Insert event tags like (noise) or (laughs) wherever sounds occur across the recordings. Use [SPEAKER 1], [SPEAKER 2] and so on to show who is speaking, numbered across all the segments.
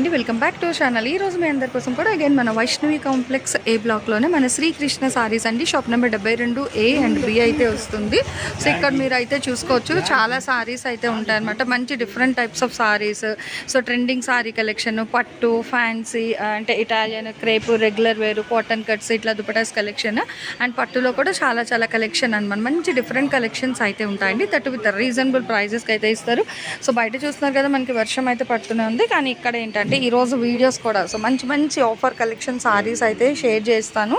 [SPEAKER 1] అండి welcome back to channel. ఈ రోజు మీ అందరి కోసం కూడా అగైన్ మన వైష్ణవి కాంప్లెక్స్ ఏ బ్లాక్లోనే మన శ్రీకృష్ణ సారీస్ అండి. షాప్ నెంబర్ డెబ్బై రెండు ఏ అండ్ బి అయితే వస్తుంది. సో ఇక్కడ మీరు అయితే చూసుకోవచ్చు చాలా సారీస్ అయితే ఉంటాయన్నమాట. మంచి different types of saris so trending sari collection పట్టు ఫ్యాన్సీ అంటే ఇటాలియన్ క్రేప్ రెగ్యులర్ వేరు కాటన్ కట్స్ ఇట్లా దుపటాస్ కలెక్షన్ అండ్ పట్టులో కూడా చాలా చాలా కలెక్షన్ అనమాట మంచి డిఫరెంట్ కలెక్షన్స్ అయితే ఉంటాయండి. దట్ విత్ రీజనబుల్ ప్రైజెస్కి అయితే ఇస్తారు. సో బయట చూస్తున్నారు కదా మనకి వర్షం అయితే పడుతూనే ఉంది. కానీ ఇక్కడ ఏంటంటే ఈరోజు వీడియోస్ కూడా. సో మంచి మంచి ఆఫర్ కలెక్షన్ సారీస్ అయితే షేర్ చేస్తాను.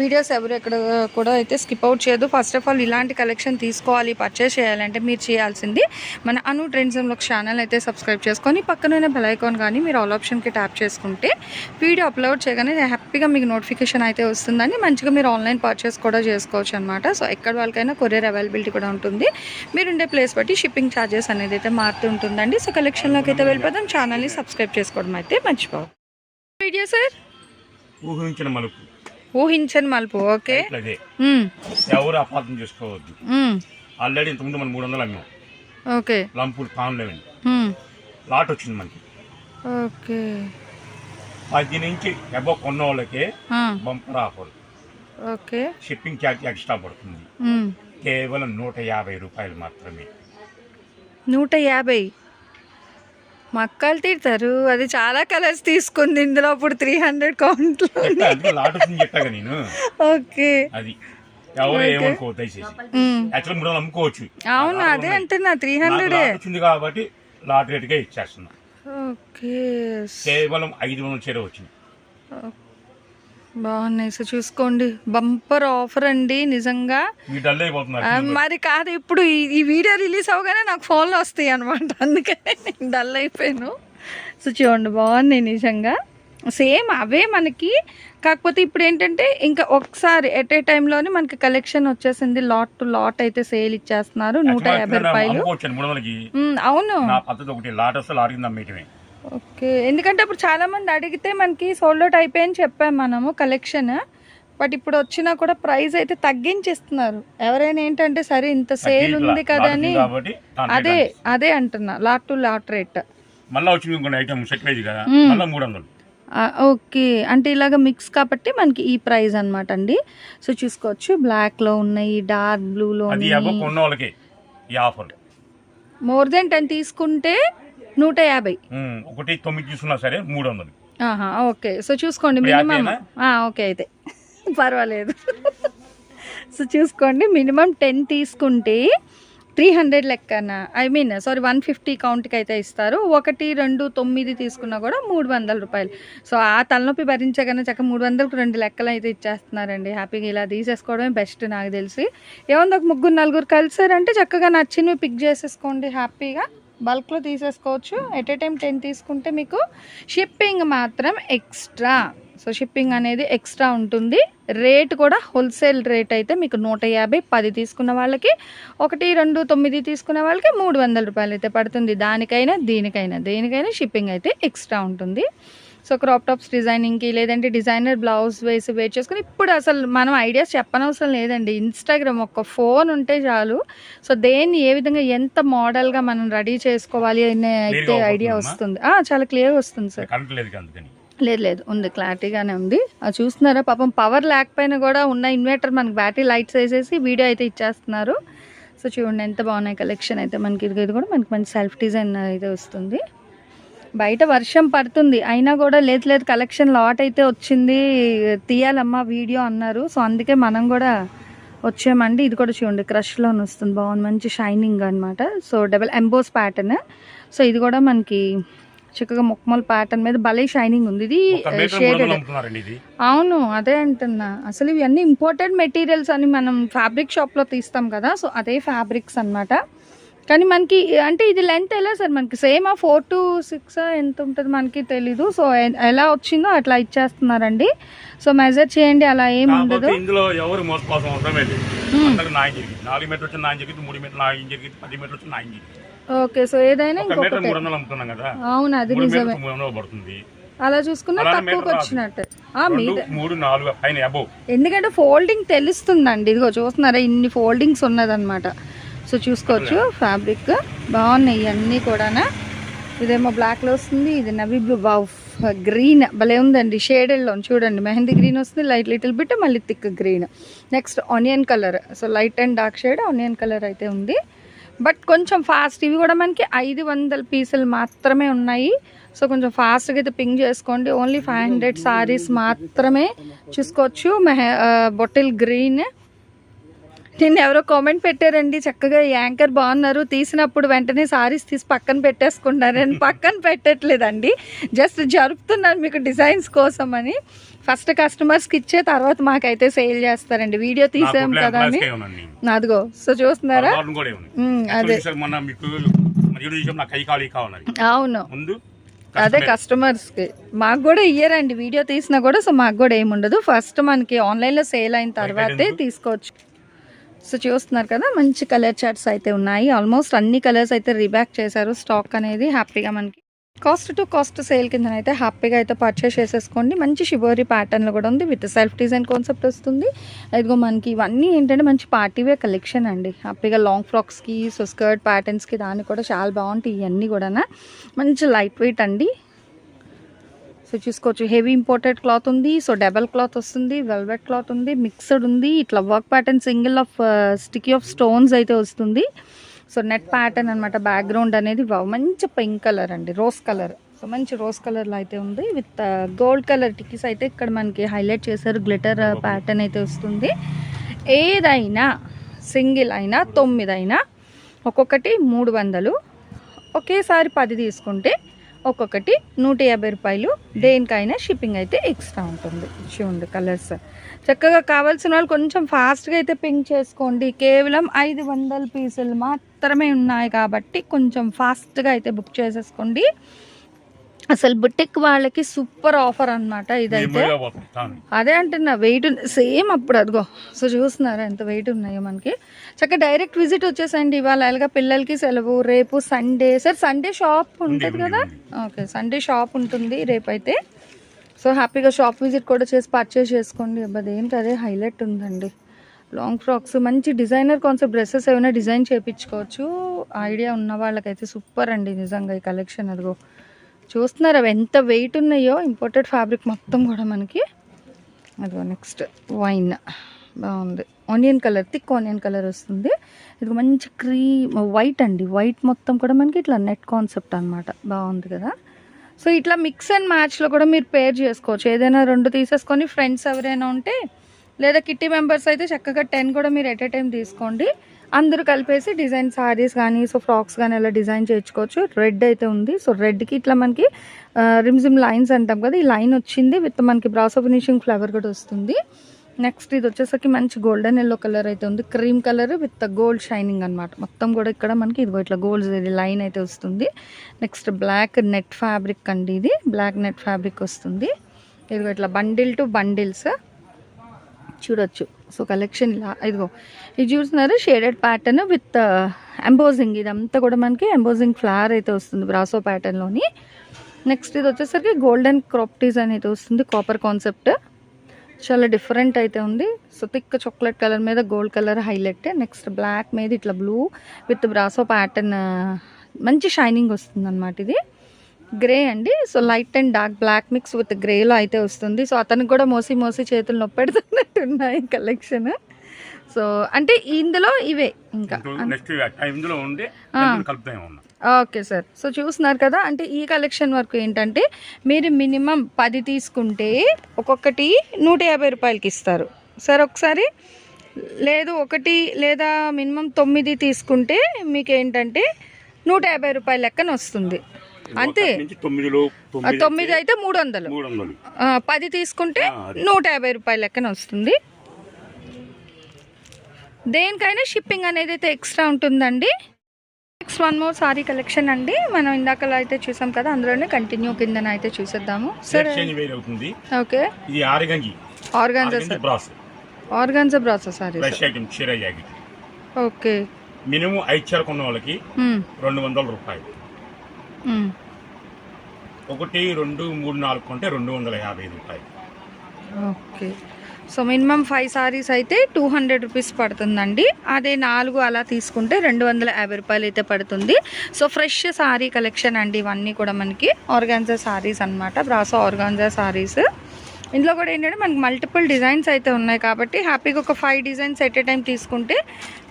[SPEAKER 1] వీడియోస్ ఎవరు ఎక్కడ కూడా అయితే స్కిప్ అవుట్ చేయదు ఫస్ట్ ఆఫ్ ఆల్ ఇలాంటి కలెక్షన్ తీసుకోవాలి పర్చేస్ చేయాలంటే మీరు చేయాల్సింది మన అను ట్రెండ్స్లో ఛానల్ అయితే సబ్స్క్రైబ్ చేసుకొని పక్కనే బెల్ ఐకాన్ కానీ మీరు ఆల్ ఆప్షన్కి ట్యాప్ చేసుకుంటే వీడియో అప్లోడ్ చేయగానే హ్యాపీగా మీకు నోటిఫికేషన్ అయితే వస్తుందని మంచిగా మీరు ఆన్లైన్ పర్చేస్ కూడా చేసుకోవచ్చు అనమాట సో ఎక్కడ వాళ్ళకైనా కొరియర్ అవైలబిలిటీ కూడా ఉంటుంది. మీరు ఉండే ప్లేస్ బట్టి షిప్పింగ్ ఛార్జెస్ అనేది అయితే మారుతూ ఉంటుందండి. సో కలెక్షన్లోకి అయితే వెళ్ళిపోదాం. ఛానల్ని సబ్స్క్రైబ్ చేసుకోవడం అయితే మర్చిపోవు వీడియో సార్
[SPEAKER 2] ఊహించిన మలుపు.
[SPEAKER 1] ఊహించని మలుపు ఓకే.
[SPEAKER 2] ఎవరు అపార్థం చేసుకోవద్దు. ఆల్రెడీ ఇంతకుముందు మనం మూడు వందలు అమ్మాం.
[SPEAKER 1] ఓకే.
[SPEAKER 2] లంపులు పాన్ లెవెన్. లాట్ వచ్చింది మనకి.
[SPEAKER 1] ఓకే.
[SPEAKER 2] పది నుంచి ఎబో కొన్న వాళ్ళకి bumper offer.
[SPEAKER 1] Okay.
[SPEAKER 2] Shipping charge extra పడుతుంది. కేవలం నూట యాభై రూపాయలు మాత్రమే.
[SPEAKER 1] నూట యాభై? మక్కలు తిడతారు. అది చాలా కలర్స్ తీసుకుంది ఇందులో అప్పుడు త్రీ హండ్రెడ్ కౌంట్లో ఓకే.
[SPEAKER 2] అది.
[SPEAKER 1] అవును అదే. అంటున్నా త్రీ హండ్రెడే
[SPEAKER 2] కాబట్టి లాట్ రేటుగా ఇచ్చేస్తున్నా.
[SPEAKER 1] ఓకే.
[SPEAKER 2] కేవలం ఐదు వందల చీర వచ్చింది.
[SPEAKER 1] బాగున్నాయి. సో చూసుకోండి. బంపర్ ఆఫర్ అండి నిజంగా. మరి కాదు ఇప్పుడు ఈ- ఈ వీడియో రిలీజ్ అవగానే నాకు ఫోన్లో వస్తాయి అనమాట అందుకనే నేను డల్ అయిపోయాను. సో చూడండి బాగున్నాయి నిజంగా. సేమ్ అవే మనకి. కాకపోతే ఇప్పుడు ఏంటంటే ఇంకా ఒకసారి ఎట్ ఏ టైంలోనే మనకి కలెక్షన్ వచ్చేసింది. లాట్ టు లాట్ అయితే సేల్ ఇచ్చేస్తున్నారు. నూట యాభై రూపాయలు. అవును. ఓకే. ఎందుకంటే అప్పుడు చాలా మంది అడిగితే మనకి సోల్డ్ అవుట్ అయిపోయని చెప్పాం మనము కలెక్షన్ బట్ ఇప్పుడు వచ్చినా కూడా ప్రైస్ అయితే తగ్గించిస్తున్నారు. ఎవరైనా ఏంటంటే సరే ఇంత సేల్ ఉంది కదా అని అదే. అదే అంటున్నా లాట్ టు లాట్ రేట్
[SPEAKER 2] మళ్ళా వచ్చింది ఇంకొన్ని ఐటమ్ సెట్ వేజ్ కదా
[SPEAKER 1] మ్మ్.
[SPEAKER 2] మళ్ళీ మూడు వందలు.
[SPEAKER 1] ఓకే. అంటే ఇలాగ మిక్స్ కాబట్టి మనకి ఈ ప్రైస్ అన్నమాట అండి. సో చూసుకోవచ్చు బ్లాక్లో ఉన్నాయి డార్క్ బ్లూలో
[SPEAKER 2] ఆఫర్
[SPEAKER 1] మోర్ దెన్ టెన్ తీసుకుంటే నూట యాభై.
[SPEAKER 2] ఒకటి తొమ్మిది తీసుకున్నా సరే మూడు వందలు
[SPEAKER 1] ఓకే. సో చూసుకోండి మినిమం? ఓకే అయితే. (laughs) పర్వాలేదు. సో చూసుకోండి మినిమం టెన్ తీసుకుంటే త్రీ హండ్రెడ్ లెక్కన I mean sorry one fifty కౌంట్కి అయితే ఇస్తారు. ఒకటి రెండు తొమ్మిది తీసుకున్నా కూడా మూడు వందల రూపాయలు. సో ఆ తలనొప్పి భరించగానే చక్క మూడు వందలకు రెండు లెక్కలు అయితే ఇచ్చేస్తున్నారండి. హ్యాపీగా ఇలా తీసేసుకోవడమే బెస్ట్ నాకు తెలిసి. ఏముంది ఒక ముగ్గురు నలుగురు కలిసారంటే చక్కగా నచ్చినవి పిక్ చేసేసుకోండి హ్యాపీగా. బల్క్లో తీసేసుకోవచ్చు. ఎట్ ఏ టైం టెన్ తీసుకుంటే మీకు షిప్పింగ్ మాత్రం ఎక్స్ట్రా సో షిప్పింగ్ అనేది ఎక్స్ట్రా ఉంటుంది. రేట్ కూడా హోల్సేల్ రేట్ అయితే మీకు నూట యాభై పది తీసుకున్న వాళ్ళకి ఒకటి రెండు తొమ్మిది తీసుకున్న వాళ్ళకి మూడు వందల రూపాయలు అయితే పడుతుంది. దానికైనా దీనికైనా దేనికైనా షిప్పింగ్ అయితే ఎక్స్ట్రా ఉంటుంది. సో క్రాప్ టాప్స్ డిజైనింగ్కి లేదంటే డిజైనర్ బ్లౌజ్ వేసి వెయిట్ చేసుకుని ఇప్పుడు అసలు మనం ఐడియాస్ చెప్పనవసరం లేదండి. ఇన్స్టాగ్రామ్ ఒక ఫోన్ ఉంటే చాలు. సో దేన్ని ఏ విధంగా ఎంత మోడల్గా మనం రెడీ చేసుకోవాలి అనే అయితే ఐడియా? వస్తుంది. చాలా క్లియర్గా వస్తుంది సార్
[SPEAKER 2] లేదు
[SPEAKER 1] లేదు ఉంది క్లారిటీగానే ఉంది. అది చూస్తున్నారా? పాపం పవర్ లేకపోయినా కూడా ఉన్న ఇన్వర్టర్ మనకి బ్యాటరీ లైట్స్ వేసేసి వీడియో అయితే ఇచ్చేస్తున్నారు. సో చూడండి ఎంత బాగున్నాయి కలెక్షన్ అయితే. మనకి ఇది కూడా మనకి మంచి సెల్ఫ్ డిజైన్ అయితే వస్తుంది. బయట వర్షం పడుతుంది. అయినా కూడా లేదు లేదు కలెక్షన్ లాట్ అయితే వచ్చింది. తీయాలమ్మా వీడియో అన్నారు. సో అందుకే మనం కూడా వచ్చామండి. ఇది కూడా చూడండి క్రష్లో వస్తుంది. బాగుంది. మంచి షైనింగ్ అనమాట so double emboss pattern so ఇది కూడా మనకి చక్కగా మొక్కమల ప్యాటర్న్ మీద భలే షైనింగ్ ఉంది. ఇది షేడెడ్
[SPEAKER 2] ఇది.
[SPEAKER 1] అవును అదే అంటున్నా. అసలు ఇవన్నీ ఇంపార్టెంట్ మెటీరియల్స్ అని మనం ఫ్యాబ్రిక్ షాప్లో తీస్తాం కదా. సో అదే ఫ్యాబ్రిక్స్ అన్నమాట. కానీ మనకి అంటే ఇది లెంత్ ఎలా సార్? మనకి సేమ్ ఆ ఫోర్ టు సిక్స్ ఎంత ఉంటుంది మనకి తెలీదు. సో ఎలా వచ్చిందో అట్లా ఇచ్చేస్తున్నారండి. సో మెజర్ చేయండి అలా ఏం ఉండదు.
[SPEAKER 2] ఇందులో ఎవరు మోసపోసం అవసరం లేదు. నాలుగు మీటర్ వచ్చి నాయం జరిగింది మూడు మీటర్ నాయం జరిగింది పది మీటర్ వచ్చి నాయం జరిగింది.
[SPEAKER 1] ఓకే సో ఏదైనా ఇంకొకటి.
[SPEAKER 2] మూడు వందలు అమ్ముతున్నాం కదా.
[SPEAKER 1] అవును అది నిజమే.
[SPEAKER 2] పడుతుంది.
[SPEAKER 1] అలా చూసుకున్నా తక్కువకి. వచ్చినట్టు.
[SPEAKER 2] మూడు నాలుగు
[SPEAKER 1] ఎందుకంటే ఫోల్డింగ్ తెలుస్తుందండి. ఇదిగో చూస్తున్నారా? ఇన్ని ఫోల్డింగ్స్ ఉన్నదన్నమాట. సో చూసుకోవచ్చు ఫ్యాబ్రిక్ బాగున్నాయి ఇవన్నీ కూడా ఇదేమో బ్లాక్లో వస్తుంది ఇది నవీ బ్లూ బావ్ గ్రీన్ భలే ఉందండి షేడెడ్లో చూడండి మెహందీ గ్రీన్ వస్తుంది లైట్ లిటిల్ బిట్ మళ్ళీ thick green next onion colour so light and dark shade onion colour అయితే ఉంది. బట్ కొంచెం ఫాస్ట్ ఇవి కూడా మనకి ఐదు వందల పీసులు మాత్రమే ఉన్నాయి. సో కొంచెం ఫాస్ట్గా అయితే పింక్ చేసుకోండి. ఓన్లీ ఫైవ్ హండ్రెడ్ సారీస్ మాత్రమే చూసుకోవచ్చు. మెహ బొటిల్ గ్రీన్ నిన్న ఎవరో కామెంట్ పెట్టారండి. చక్కగా యాంకర్ బాగున్నారు. తీసినప్పుడు వెంటనే సారీస్ తీసి పక్కన పెట్టేసుకుంటారు నేను పక్కన పెట్టట్లేదండి. జస్ట్ జరుపుతున్నాను మీకు డిజైన్స్ కోసం అని. ఫస్ట్ కస్టమర్స్కి ఇచ్చే తర్వాత మాకైతే సేల్ చేస్తారండి. వీడియో తీసాం కదా అని. అదిగో సో చూస్తున్నారా? అదే. అవును. అదే కస్టమర్స్కి మాకు కూడా ఇయ్యరండి. వీడియో తీసినా కూడా సో మాకు కూడా ఏముండదు. ఫస్ట్ మనకి ఆన్లైన్లో సేల్ అయిన తర్వాతే తీసుకోవచ్చు. సో చూస్తున్నారు కదా మంచి కలర్ చార్ట్స్ అయితే ఉన్నాయి. ఆల్మోస్ట్ అన్ని కలర్స్ అయితే రీబ్యాక్ చేశారు. స్టాక్ అనేది హ్యాపీగా మనకి కాస్ట్ టు కాస్ట్ సేల్ కింద అయితే హ్యాపీగా అయితే పర్చేస్ చేసేసుకోండి. మంచి షిబోరీ ప్యాటర్న్లో కూడా ఉంది. విత్ సెల్ఫ్ డిజైన్ కాన్సెప్ట్ వస్తుంది. ఇదిగో మనకి ఇవన్నీ ఏంటంటే మంచి పార్టీవే కలెక్షన్ అండి. హ్యాపీగా లాంగ్ ఫ్రాక్స్కి సో స్కర్ట్ ప్యాటర్న్స్కి దానికి కూడా చాలా బాగుంటాయి ఇవన్నీ కూడా మంచి లైట్ వెయిట్ అండి. సో చూసుకోవచ్చు. హెవీ ఇంపోర్టెడ్ క్లాత్ ఉంది. సో డబల్ క్లాత్ వస్తుంది వెల్వెట్ క్లాత్ ఉంది మిక్స్డ్ ఉంది. ఇట్లా work pattern single of sticky of stones అయితే వస్తుంది. సో నెట్ ప్యాటర్న్ అనమాట బ్యాక్గ్రౌండ్ అనేది మంచి పింక్ కలర్ అండి రోజ్ కలర్. సో మంచి రోజ్ కలర్లో అయితే ఉంది. విత్ గోల్డ్ కలర్ టిక్కీస్ అయితే ఇక్కడ మనకి హైలైట్ చేశారు. గ్లిటర్ ప్యాటర్న్ అయితే వస్తుంది. ఏదైనా సింగిల్ అయినా తొమ్మిది అయినా ఒక్కొక్కటి మూడు వందలు. ఒకేసారి పది తీసుకుంటే ఒక్కొక్కటి నూట యాభై రూపాయలు. దేనికైనా షిప్పింగ్ అయితే ఎక్స్ట్రా ఉంటుంది. చూడండి కలర్స్ చక్కగా కావాల్సిన వాళ్ళు కొంచెం ఫాస్ట్గా అయితే పింక్ చేసుకోండి. కేవలం ఐదు వందల పీసులు మాత్రమే ఉన్నాయి కాబట్టి కొంచెం ఫాస్ట్గా అయితే బుక్ చేసేసుకోండి. అసలు బుటిక్ వాళ్ళకి సూపర్ ఆఫర్ అన్నమాట ఇదైతే. అదే అంటున్నా వెయిట్ సేమ్ అప్పుడు అదిగో సో చూస్తున్నారా ఎంత వెయిట్ ఉన్నాయో మనకి. చక్కగా డైరెక్ట్ విజిట్ వచ్చేసండి ఇవాళ అలాగా పిల్లలకి సెలవు రేపు సండే. సార్ సండే షాప్ ఉంటుంది కదా? ఓకే సండే షాప్ ఉంటుంది రేపైతే. సో హ్యాపీగా షాప్ విజిట్ కూడా చేసి పర్చేస్ చేసుకోండి. అబ్బా ఏంటి అదే హైలైట్ ఉందండి. లాంగ్ ఫ్రాక్స్ మంచి డిజైనర్ కాన్సెప్ట్ డ్రెస్సెస్ ఏమైనా డిజైన్ చేయించుకోవచ్చు ఐడియా ఉన్న వాళ్ళకైతే సూపర్ అండి నిజంగా ఈ కలెక్షన్ అదిగో. చూస్తున్నారు అవి ఎంత వెయిట్ ఉన్నాయో ఇంపోర్టెడ్ ఫ్యాబ్రిక్ మొత్తం కూడా మనకి. అదిగో నెక్స్ట్ వైన్ బాగుంది. Onion colour thick onion colour వస్తుంది. ఇది మంచి క్రీమ్ వైట్ అండి. వైట్ మొత్తం కూడా మనకి ఇట్లా నెట్ కాన్సెప్ట్ అనమాట బాగుంది కదా. సో ఇట్లా మిక్స్ అండ్ మ్యాచ్లో కూడా మీరు పేర్ చేసుకోవచ్చు. ఏదైనా రెండు తీసేసుకొని ఫ్రెండ్స్ ఎవరైనా ఉంటే లేదా కిట్టి మెంబర్స్ అయితే చక్కగా టెన్ కూడా మీరు ఎట్ ఏ టైం తీసుకోండి. అందరూ కలిపేసి డిజైన్ శారీస్ కానీ సో ఫ్రాక్స్ కానీ అలా డిజైన్ చేయించుకోవచ్చు. రెడ్ అయితే ఉంది. సో రెడ్కి ఇట్లా మనకి రిమ్జిమ్ లైన్స్ అంటాం కదా ఈ లైన్ వచ్చింది విత్ మనకి బ్రాసో ఫినిషింగ్ ఫ్లవర్ కూడా వస్తుంది. నెక్స్ట్ ఇది వచ్చేసరికి మంచి గోల్డెన్ ఎల్లో కలర్ అయితే ఉంది. Cream colour with gold shining అన్నమాట. మొత్తం కూడా ఇక్కడ మనకి ఇదిగో ఇట్లా గోల్డ్ లైన్ అయితే వస్తుంది. నెక్స్ట్ బ్లాక్ నెట్ ఫ్యాబ్రిక్ అండి ఇది. బ్లాక్ నెట్ ఫ్యాబ్రిక్ వస్తుంది. ఇదిగో ఇట్లా బండిల్ టు బండిల్స్ చూడొచ్చు. సో కలెక్షన్ ఇలా ఇదిగో. ఇది చూస్తున్నారు షేడెడ్ ప్యాటర్న్ విత్ ఎంబోజింగ్ ఇదంతా కూడా మనకి ఎంబోజింగ్ ఫ్లవర్ అయితే వస్తుంది బ్రాసో ప్యాటర్న్లోని నెక్స్ట్ ఇది వచ్చేసరికి గోల్డెన్ క్రాప్టీస్ అనేది వస్తుంది కాపర్ కాన్సెప్ట్ చాలా డిఫరెంట్ అయితే ఉంది. సో థిక్ చాక్లెట్ కలర్ మీద gold colour highlight next black మీద ఇట్లా బ్లూ విత్ బ్రాసో ప్యాటర్న్ మంచి షైనింగ్ వస్తుంది అనమాట ఇది. గ్రే అండి. So light and dark black mix with గ్రేలో అయితే వస్తుంది. సో అతనికి కూడా మోసి మోసి చేతులు నొప్పెడుతున్నట్టు ఉన్నాయి కలెక్షన్ సో అంటే ఇందులో ఇవే ఇంకా.
[SPEAKER 2] ఇందులో ఉండి
[SPEAKER 1] ఓకే సార్ సో చూస్తున్నారు కదా అంటే ఈ కలెక్షన్ వరకు ఏంటంటే మీరు మినిమం పది తీసుకుంటే ఒక్కొక్కటి నూట యాభై రూపాయలకి ఇస్తారు. సార్ ఒకసారి లేదు ఒకటి లేదా మినిమం తొమ్మిది తీసుకుంటే మీకు ఏంటంటే నూట యాభై రూపాయల లెక్కన వస్తుంది. అంతే. తొమ్మిది అయితే మూడు వందలు పది తీసుకుంటే. నూట యాభై రూపాయల లెక్కన వస్తుంది. దేనికైనా షిప్పింగ్ అనేది అయితే ఎక్స్ట్రా ఉంటుందండి. Next one more sari collection అండి. మనం ఇందాకలో అయితే చూసాం కదా అందులోనే కంటిన్యూ కిందన అయితే చూసేద్దాము. సరే ఓకే.
[SPEAKER 2] ఇది ఆరిగంజి.
[SPEAKER 1] Organza
[SPEAKER 2] brass.
[SPEAKER 1] Organza brasso sari okay.
[SPEAKER 2] Minimum ఐదు చీర కొన్న వాళ్ళకి
[SPEAKER 1] మ్మ్.
[SPEAKER 2] రెండు వందల రూపాయలు. ఒకటి రెండు మూడు నాలుగు కొంటే రెండు వందల యాభై రూపాయలు.
[SPEAKER 1] Okay. So minimum five saris అయితే టూ హండ్రెడ్ రూపీస్ పడుతుందండి. అదే నాలుగు అలా తీసుకుంటే రెండు వందల యాభై రూపాయలు అయితే పడుతుంది. సో ఫ్రెష్ సారీ కలెక్షన్ అండి ఇవన్నీ కూడా మనకి. ఆర్గాన్జా సారీస్ అన్నమాట. Brasso organza saris. ఇందులో కూడా ఏంటంటే మనకి మల్టిపుల్ డిజైన్స్ అయితే ఉన్నాయి కాబట్టి హ్యాపీగా ఒక five designs at a time తీసుకుంటే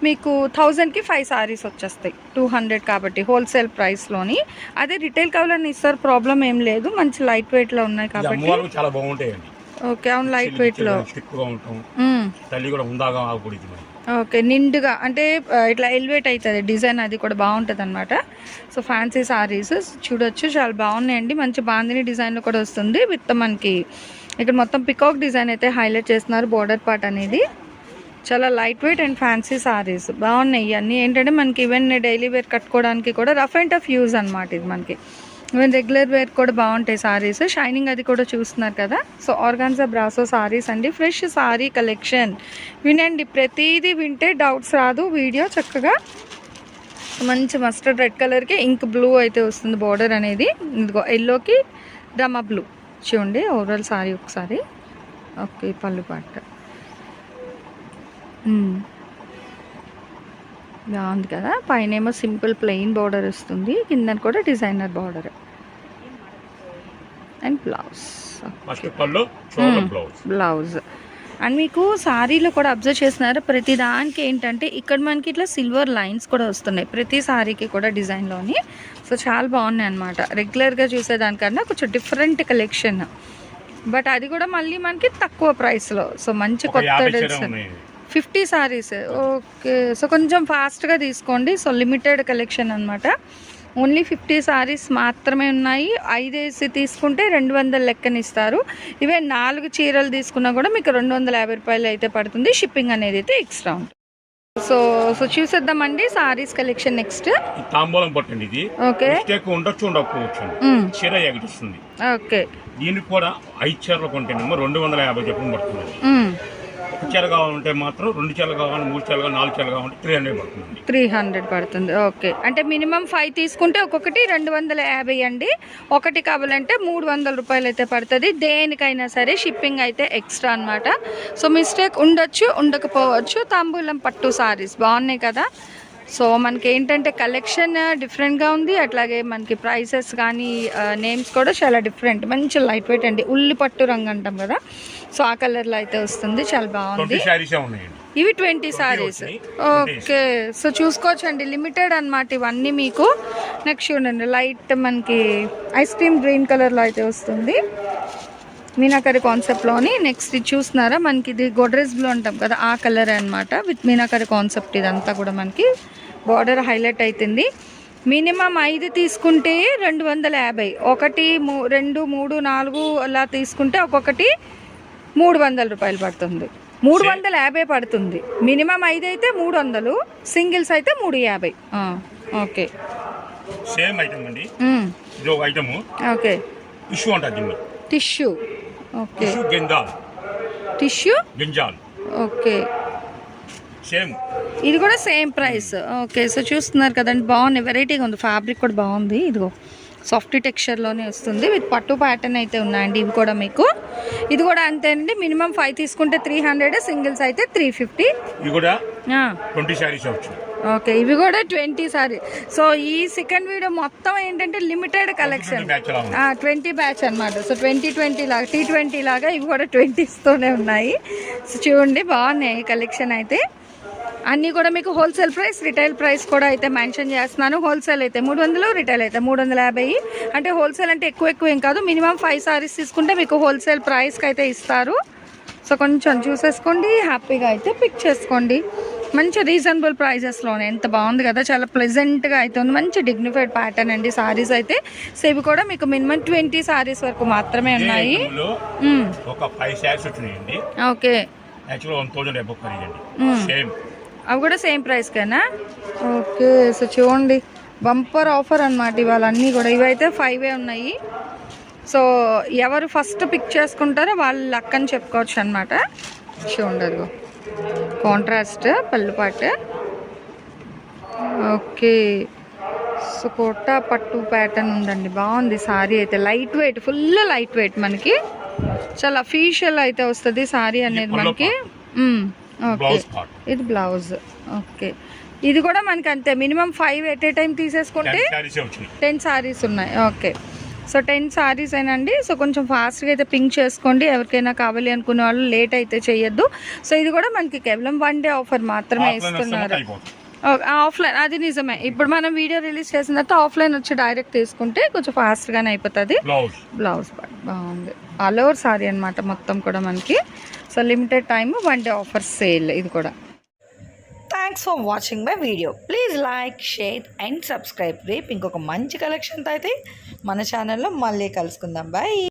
[SPEAKER 1] మీకు థౌజండ్కి ఫైవ్ సారీస్ వచ్చేస్తాయి. టూ హండ్రెడ్ కాబట్టి హోల్సేల్ ప్రైస్లోని అదే రిటైల్ కావాలని ఇస్తారు ప్రాబ్లం ఏం లేదు. మంచి లైట్ వెయిట్లో ఉన్నాయి కాబట్టి.
[SPEAKER 2] చాలా బాగుంటాయండి.
[SPEAKER 1] ఓకే అవును లైట్ వెయిట్లో.
[SPEAKER 2] తల్లి కూడా ఉందాగా
[SPEAKER 1] ఓకే నిండుగా అంటే ఇట్లా ఎలివేట్ అవుతుంది డిజైన్ అది కూడా బాగుంటుంది అనమాట సో ఫ్యాన్సీ సారీస్ చూడొచ్చు. చాలా బాగున్నాయండి. మంచి బాందిని డిజైన్లో కూడా వస్తుంది. విత్ మనకి ఇక్కడ మొత్తం పికాక్ డిజైన్ అయితే హైలైట్ చేస్తున్నారు. బోర్డర్ పార్ట్ అనేది. చాలా light weight and fancy saris బాగున్నాయి ఇవన్నీ. ఏంటంటే మనకి ఈవెన్ డైలీ వేర్ కట్టుకోవడానికి కూడా రఫ్ అండ్ టఫ్ యూజ్ అనమాట ఇది మనకి. ఈవెన్ రెగ్యులర్ వేర్ కూడా బాగుంటాయి సారీస్ షైనింగ్ అది కూడా చూస్తున్నారు కదా? సో ఆర్గాన్జా బ్రాసో సారీస్ అండి. ఫ్రెష్ సారీ కలెక్షన్ వినండి. ప్రతిదీ వింటే డౌట్స్ రాదు. వీడియో చక్కగా మంచి మస్టర్డ్ రెడ్ కలర్కి ఇంక్ బ్లూ అయితే వస్తుంది బార్డర్ అనేది. ఇదిగో ఎల్లోకి రమ బ్లూ చూడండి ఓవరాల్ సారీ ఒకసారి. ఓకే పళ్ళు పాట. బాగుంది కదా. పైన ఏమో సింపుల్ ప్లెయిన్ బార్డర్ వస్తుంది. కింద కూడా designer border. And blouse.
[SPEAKER 2] Blouse
[SPEAKER 1] blouse and మీకు సారీలో కూడా అబ్జర్వ్ చేస్తున్నారు. ప్రతి దానికి ఏంటంటే ఇక్కడ మనకి ఇట్లా సిల్వర్ లైన్స్ కూడా వస్తున్నాయి. ప్రతి సారీకి కూడా డిజైన్లోని సో చాలా బాగున్నాయి అనమాట రెగ్యులర్గా చూసేదానికన్నా కొంచెం డిఫరెంట్ కలెక్షన్ బట్ అది కూడా మళ్ళీ మనకి తక్కువ ప్రైస్లో సో మంచి కొత్త design fifty saris. Okay. So కొంచెం ఫాస్ట్గా తీసుకోండి. సో లిమిటెడ్ కలెక్షన్ అనమాట ఓన్లీ ఫిఫ్టీ సారీస్ మాత్రమే ఉన్నాయి. ఐదేసి తీసుకుంటే రెండు వందల లెక్కన ఇస్తారు ఇవే నాలుగు చీరలు తీసుకున్నా కూడా మీకు రెండు వందల యాభై రూపాయలు అయితే పడుతుంది. షిప్పింగ్ అనేది అయితే ఎక్స్ట్రా ఉంటుంది. సో సో చూసేద్దామండి సారీస్ కలెక్షన్ నెక్స్ట్.
[SPEAKER 2] తాంబూలం పట్టండి ఇది.
[SPEAKER 1] ఓకే.
[SPEAKER 2] ఉండొచ్చు ఉండకపోవచ్చు. చీర జాకెట్ వస్తుంది
[SPEAKER 1] ఓకే.
[SPEAKER 2] దీనికి కూడా ఐదు చీరలు కొంటేనేమో రెండు వందల యాభై చెప్పడం పడుతుంది. చీర కావాలంటే మాత్రం రెండు చీరలు కావాలి మూడు చీరలు కావాలి నాలుగు చీరలు కావాలంటే త్రీ హండ్రెడ్ పడుతుంది.
[SPEAKER 1] త్రీ హండ్రెడ్ పడుతుంది. ఓకే. అంటే మినిమం ఫైవ్ తీసుకుంటే ఒక్కొక్కటి రెండు వందల యాభై అండి. ఒకటి కావాలంటే మూడు వందల రూపాయలు అయితే పడుతుంది. దేనికైనా సరే షిప్పింగ్ అయితే ఎక్స్ట్రా అన్నమాట. సో మిస్టేక్ ఉండొచ్చు ఉండకపోవచ్చు. తాంబూలం పట్టు సారీస్ బాగున్నాయి కదా. సో మనకి ఏంటంటే కలెక్షన్ డిఫరెంట్గా ఉంది. అట్లాగే మనకి ప్రైసెస్ కానీ నేమ్స్ కూడా చాలా డిఫరెంట్. మంచి లైట్ వెయిట్ అండి. ఉల్లి పట్టు రంగు అంటాం కదా. సో ఆ కలర్లో అయితే వస్తుంది. చాలా బాగుంది. ఇవి ట్వంటీ సారీస్. ఓకే. సో చూసుకోవచ్చండి. లిమిటెడ్ అన్నమాట ఇవన్నీ మీకు. నెక్స్ట్ చూడండి. లైట్ మనకి ఐస్ క్రీమ్ గ్రీన్ కలర్లో అయితే వస్తుంది. మీనాకరి కాన్సెప్ట్లోని నెక్స్ట్ ఇది చూస్తున్నారా? మనకి ఇది గొడ్రెస్ బ్లూ అంటాం కదా ఆ కలర్ అన్నమాట. విత్ మీనాకరి కాన్సెప్ట్ ఇదంతా కూడా మనకి బార్డర్ హైలైట్ అవుతుంది మినిమం ఐదు తీసుకుంటే రెండు వందల యాభై. ఒకటి మూ రెండు మూడు నాలుగు అలా తీసుకుంటే ఒక్కొక్కటి మూడు వందల రూపాయలు పడుతుంది. మూడు వందల యాభై పడుతుంది. మినిమం ఐదు అయితే మూడు వందలు సింగిల్స్ అయితే మూడు యాభై. ఓకే.
[SPEAKER 2] సేమ్ ఐటమ్ అండి.
[SPEAKER 1] మ్మ్.
[SPEAKER 2] ఇది ఒక ఐటమ్.
[SPEAKER 1] ఓకే.
[SPEAKER 2] అంటారు దీన్ని
[SPEAKER 1] టిష్యూ. ఓకే.
[SPEAKER 2] గింజాల్.
[SPEAKER 1] టిష్యూ?
[SPEAKER 2] గింజాల్.
[SPEAKER 1] ఓకే.
[SPEAKER 2] సేమ్.
[SPEAKER 1] ఇది కూడా సేమ్ ప్రైస్. ఓకే సో చూస్తున్నారు కదండి బాగుంది. వెరైటీగా ఉంది. ఫ్యాబ్రిక్ కూడా బాగుంది. ఇదిగో సాఫ్ట్ టెక్స్చర్లోనే వస్తుంది. విత్ పట్టు ప్యాటర్న్ అయితే ఉన్నాయండి. ఇవి కూడా మీకు. ఇది కూడా అంతేనండి. మినిమం ఫైవ్ తీసుకుంటే త్రీ హండ్రెడ్ సింగిల్స్ అయితే త్రీ ఫిఫ్టీ ఓకే ఇవి కూడా ట్వంటీ సారీ సో ఈ సెకండ్ వీడియో మొత్తం ఏంటంటే లిమిటెడ్ కలెక్షన్ ట్వంటీ బ్యాచ్ అన్నమాట. సో ట్వంటీ ట్వంటీ లాగా టీ ట్వంటీ లాగా ఇవి కూడా ట్వంటీస్తోనే ఉన్నాయి. సో చూడండి బాగున్నాయి ఈ కలెక్షన్ అయితే. అన్నీ కూడా మీకు హోల్సేల్ ప్రైస్ రిటైల్ ప్రైస్ కూడా అయితే మెన్షన్ చేస్తున్నాను. హోల్సేల్ అయితే మూడు వందలు రిటైల్ అయితే మూడు వందల యాభై. అంటే హోల్సేల్ అంటే ఎక్కువ ఎక్కువ ఏం కాదు. మినిమం ఫైవ్ సారీస్ తీసుకుంటే మీకు హోల్సేల్ ప్రైస్కి అయితే ఇస్తారు. సో కొంచెం చూసేసుకోండి. హ్యాపీగా అయితే పిక్ చేసుకోండి. మంచి రీజనబుల్ ప్రైజెస్లోనే ఎంత బాగుంది కదా. చాలా ప్లెజెంట్గా అయితే ఉంది. మంచి డిగ్నిఫైడ్ ప్యాటర్న్ అండి సారీస్ అయితే. సో ఇవి కూడా మీకు మినిమం ట్వంటీ సారీస్ వరకు మాత్రమే ఉన్నాయి. ఓకే.
[SPEAKER 2] వన్ థౌజండ్ సేమ్
[SPEAKER 1] అవి కూడా సేమ్ ప్రైస్కేనా ఓకే సో చూడండి. బంపర్ ఆఫర్ అనమాట ఇవాళ అన్నీ కూడా. ఇవైతే ఫైవే ఉన్నాయి. సో ఎవరు ఫస్ట్ పిక్ చేసుకుంటారో వాళ్ళు లక్ అని చెప్పుకోవచ్చు అనమాట చూడండి కాంట్రాస్ట్ పళ్ళుపాటు. ఓకే. సో కోట పట్టు ప్యాటర్న్ ఉందండి. బాగుంది సారీ అయితే. Light weight full light weight మనకి. చాలా అఫీషియల్ అయితే వస్తుంది సారీ అనేది మనకి. ఇది బ్లౌజ్ ఓకే ఇది కూడా మనకి అంతే minimum five at a time తీసేసుకుంటే
[SPEAKER 2] టెన్
[SPEAKER 1] సారీస్ ఉన్నాయి. ఓకే సో టెన్ సారీస్ ఏనండి. సో కొంచెం ఫాస్ట్గా అయితే పింక్ చేసుకోండి. ఎవరికైనా కావాలి అనుకునే వాళ్ళు లేట్ అయితే చేయొద్దు. సో ఇది కూడా మనకి కేవలం వన్ డే ఆఫర్ మాత్రమే ఇస్తున్నారు.
[SPEAKER 2] అయిపోతుంది.
[SPEAKER 1] ఆఫ్లైన్ అది నిజమే. ఇప్పుడు మనం వీడియో రిలీజ్ చేసిన తర్వాత ఆఫ్లైన్ వచ్చి డైరెక్ట్ తీసుకుంటే కొంచెం ఫాస్ట్గానే అయిపోతుంది.
[SPEAKER 2] బ్లౌజ్
[SPEAKER 1] బాగుంది. ఆల్ ఓవర్ సారీ అనమాట మొత్తం కూడా మనకి. So limited time one day offer sale ఇది కూడా.
[SPEAKER 3] Thanks for watching my video please like share and subscribe రేపు ఇంకొక మంచి కలెక్షన్తో అయితే మన ఛానల్లో మళ్ళీ కలుసుకుందాం. బాయ్